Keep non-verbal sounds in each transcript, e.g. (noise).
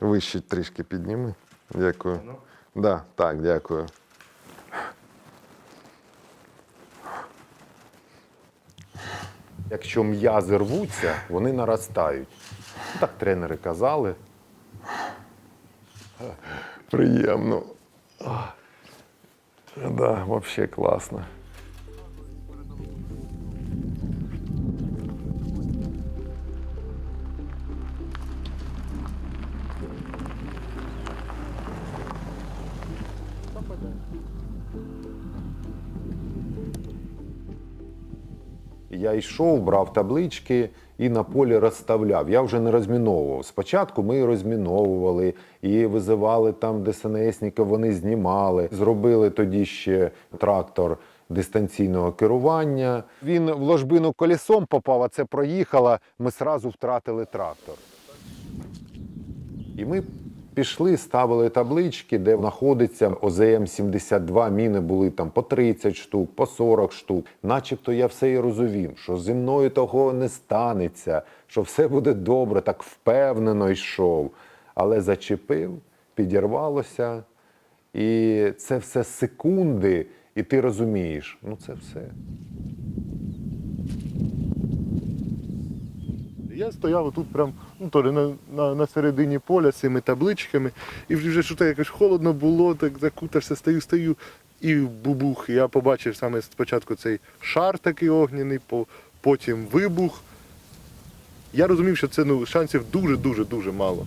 Вище трішки підніми. Дякую. Да, так, дякую. Якщо м'язи рвуться, вони наростають. Ну, Так тренери казали. Приємно. Так, да, взагалі класно. Я йшов, брав таблички і на полі розставляв. Я вже не розміновував. Спочатку ми розміновували і визивали там ДСНСників, вони знімали. Зробили тоді ще трактор дистанційного керування. Він в ложбину колесом попав, а це проїхало. Ми сразу втратили трактор. І ми пішли, ставили таблички, де знаходиться ОЗМ-72, міни були там по 30 штук, по 40 штук. Начебто я все і розумів, що зі мною того не станеться, що все буде добре, так впевнено йшов. Але зачепив, підірвалося. І це все секунди, і ти розумієш, ну це все. Я стояв тут прям ну, то ли на, на, на середині поля з цими табличками, і вже що якось холодно було, так закутався, стою, стою, і бубух. Я побачив саме спочатку цей шар такий огняний, по- потім вибух. Я розумів, що це ну, шансів дуже-дуже дуже мало.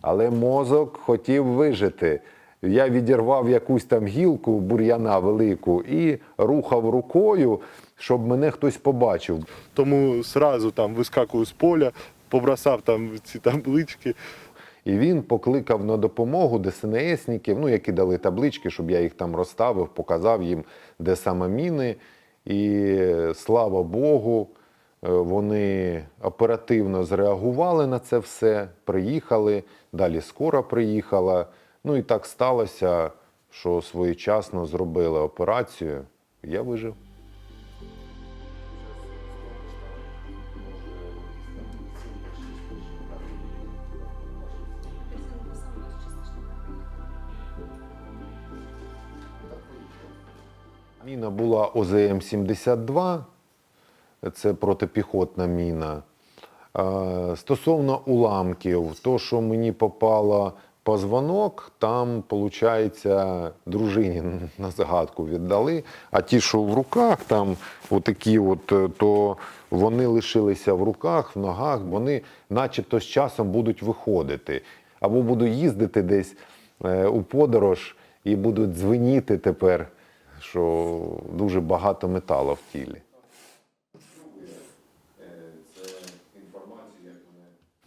Але мозок хотів вижити. Я відірвав якусь там гілку бур'яна велику і рухав рукою, щоб мене хтось побачив. Тому сразу там вискакую з поля, побросав там ці таблички. І він покликав на допомогу ДСНСників, ну, які дали таблички, щоб я їх там розставив, показав їм, де саме міни. І слава Богу, е, вони оперативно зреагували на це все, приїхали, далі скоро приїхала. Ну і так сталося, що своєчасно зробили операцію. Я вижив. Міна була ОЗМ-72, це протипіхотна міна. Стосовно уламків, то, що мені попало позвонок, там, виходить, дружині (laughs) на загадку віддали. А ті, що в руках, там отакі, от, е, то вони лишилися в руках, в ногах, вони начебто з часом будуть виходити. Або буду їздити десь е, у подорож і будуть дзвеніти тепер, що дуже багато металу в тілі. Ну,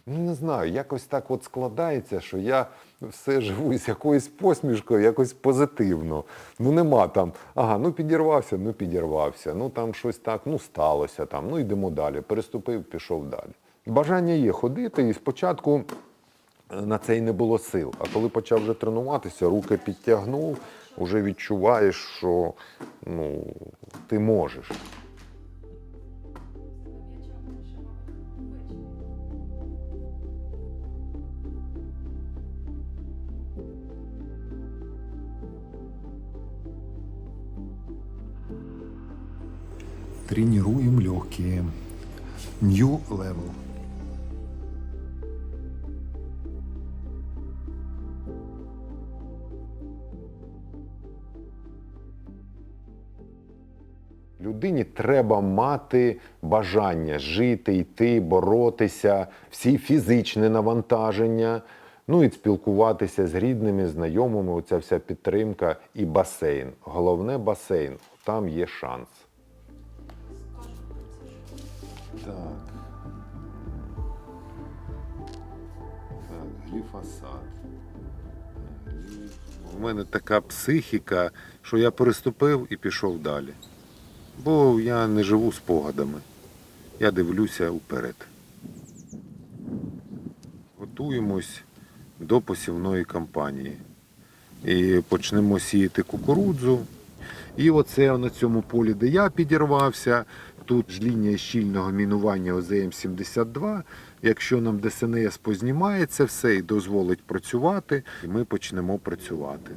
не знаю, якось так от складається, що я все живу з якоюсь посмішкою, якось позитивно. Ну нема там, ага, ну підірвався, ну підірвався, ну там щось так, ну сталося там, ну йдемо далі. Переступив, пішов далі. Бажання є ходити, і спочатку е, на це й не було сил. А коли почав вже тренуватися, руки підтягнув, вже відчуваєш, що ну, ти можеш. Тренируем легкие. New Level. Людині треба мати бажання жити, йти, боротися, всі фізичне навантаження, ну і спілкуватися з рідними, знайомими, оця вся підтримка і басейн. Головне басейн, там є шанс. Так, гліфосат. У мене така психіка, що я переступив і пішов далі. Бо я не живу спогадами. Я дивлюся вперед. Готуємось до посівної кампанії. І почнемо сіяти кукурудзу. І оце на цьому полі, де я підірвався, Тут ж лінія щільного мінування ОЗМ-72. Якщо нам ДСНС познімається все і дозволить працювати, ми почнемо працювати.